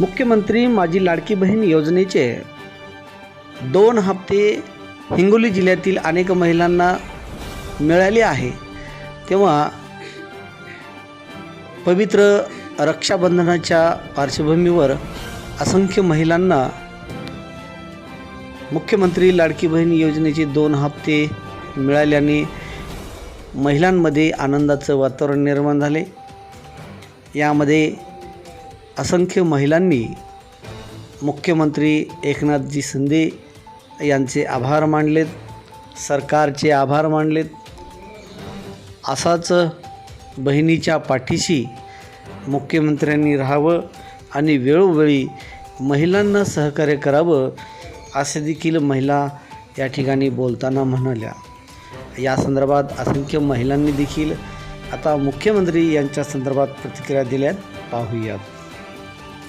मुख्यमंत्री माझी लाडकी बहीण योजनेचे दोन हप्ते हिंगोली जिल्ह्यातील अनेक महिलांना मिळाले आहे. तेव्हा पवित्र रक्षाबंधनाच्या पार्श्वभूमीवर असंख्य महिलांना मुख्यमंत्री लाडकी बहीण योजनेचे दोन हप्ते मिळाल्याने महिलांमध्ये आनंदाचं वातावरण निर्माण झाले. यामध्ये असंख्य महिलांनी मुख्यमंत्री एकनाथजी शिंदे यांचे आभार मानलेत सरकारचे आभार मानलेत. असाच बहिणीच्या पाठीशी मुख्यमंत्र्यांनी राहावं आणि वेळोवेळी महिलांना सहकार्य करावं असे देखील महिला या ठिकाणी बोलताना म्हणाल्या. या संदर्भात असंख्य महिलांनी देखील आता मुख्यमंत्री यांच्या संदर्भात प्रतिक्रिया दिल्यात. पाहूयात.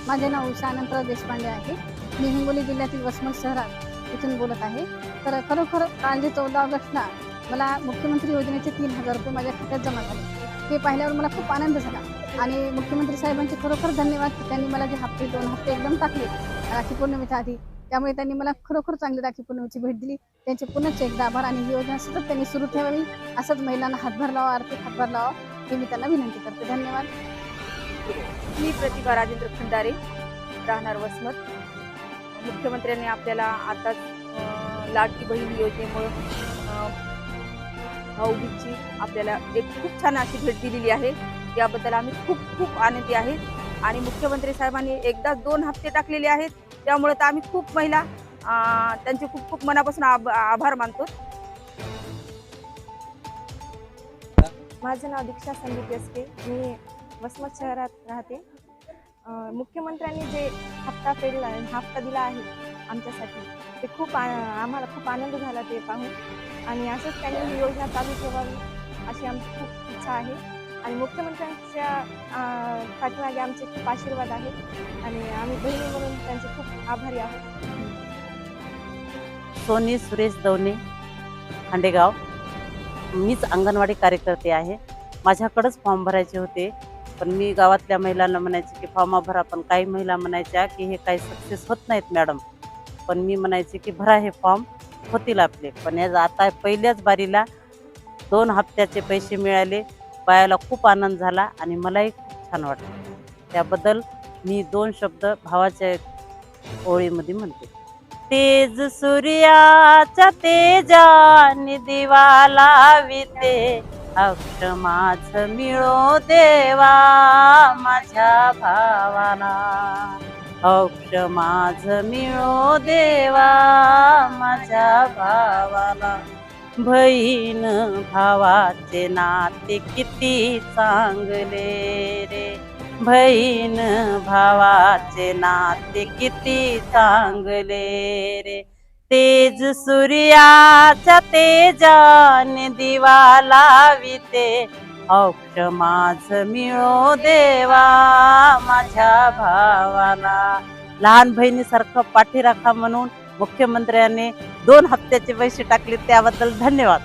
माझे नाव उषा अनंतराव देशपांडे आहे. मी हिंगोली जिल्ह्यातील वसमत शहरात इथून बोलत आहे. तर खरोखर काल जे चौदा ऑगस्टला मला मुख्यमंत्री योजनेचे तीन हजार रुपये माझ्या खात्यात जमा झाले. ते पाहिल्यावर मला खूप आनंद झाला आणि मुख्यमंत्री साहेबांचे खरोखर धन्यवाद की त्यांनी मला जे हप्ते दोन हप्ते एकदम टाकले राखी पौर्णिमेच्या आधी. त्यामुळे त्यांनी मला खरोखर चांगली राखी पौर्णिमेची भेट दिली. त्यांचे पुन्हा एकदा आभार आणि ही योजना सतत त्यांनी सुरू ठेवावी असंच महिलांना हातभार लावा आर्थिक हातभार लावा हे मी त्यांना विनंती करते. धन्यवाद. मी प्रतिभा राजेंद्र खंडारे राहणार वसमत. मुख्यमंत्र्यांनी आपल्याला आताच लाडकी बहीण योजनेमुळं भाऊबीजची आपल्याला एक खूप छान अशी भेट दिलेली आहे. याबद्दल आम्ही खूप खूप आनंदी आहेत आणि मुख्यमंत्री साहेबांनी एकदा दोन हप्ते टाकलेले आहेत. त्यामुळे तर आम्ही खूप महिला त्यांचे खूप खूप मनापासून आभ- आभार मानतो. माझं नाव दीक्षा संदीप एसके मी वसमत शहरात राहते. मुख्यमंत्र्यांनी जे हप्ता फेडला हप्ता दिला आहे आमच्यासाठी ते खूप आ- आम्हाला खूप आनंद झाला ते पाहून. आणि असंच त्यांनी ही योजना चालू ठेवावी अशी आमची खूप इच्छा आहे. आणि मुख्यमंत्र्यांच्या पाठीमागे आमचे खूप आशीर्वाद आहेत आणि आम्ही बहिणी म्हणून त्यांचे खूप आभारी आहोत. सोनी सुरेश दवने खांडेगाव. मीच अंगणवाडी कार्यकर्ते आहे. माझ्याकडंच फॉर्म भरायचे होते. पण मी गावातल्या महिलांना म्हणायचे की फॉर्म भरा पण काही महिला म्हणायच्या की हे काही सक्सेस होत नाहीत मॅडम पण मी म्हणायचे की भरा हे फॉर्म होतील आपले. पण या आता पहिल्याच बारीला दोन हप्त्याचे पैसे मिळाले बायाला खूप आनंद झाला आणि मलाही खूप छान वाटलं. त्याबद्दल मी दोन शब्द भावाच्या ओळीमध्ये म्हणते. तेज सूर्याच्या तेजाने दिवा लाविते. अक्ष माझ मिळो देवा माझ्या भावाला अक्ष माझ मिळो देवा माझ्या भावाला बहीण भावाचे नाते किती चांगले रे. बहीण भावाचे नाते किती चांगले रे. तेज सूर्याच्या तेजाने दिवा लाविते. अक्ष माझ मिळो देवा माझ्या भावाला. लहान बहिणीसारखं पाठी राखा म्हणून मुख्यमंत्र्यांनी दोन हप्त्याचे पैसे टाकले त्याबद्दल धन्यवाद.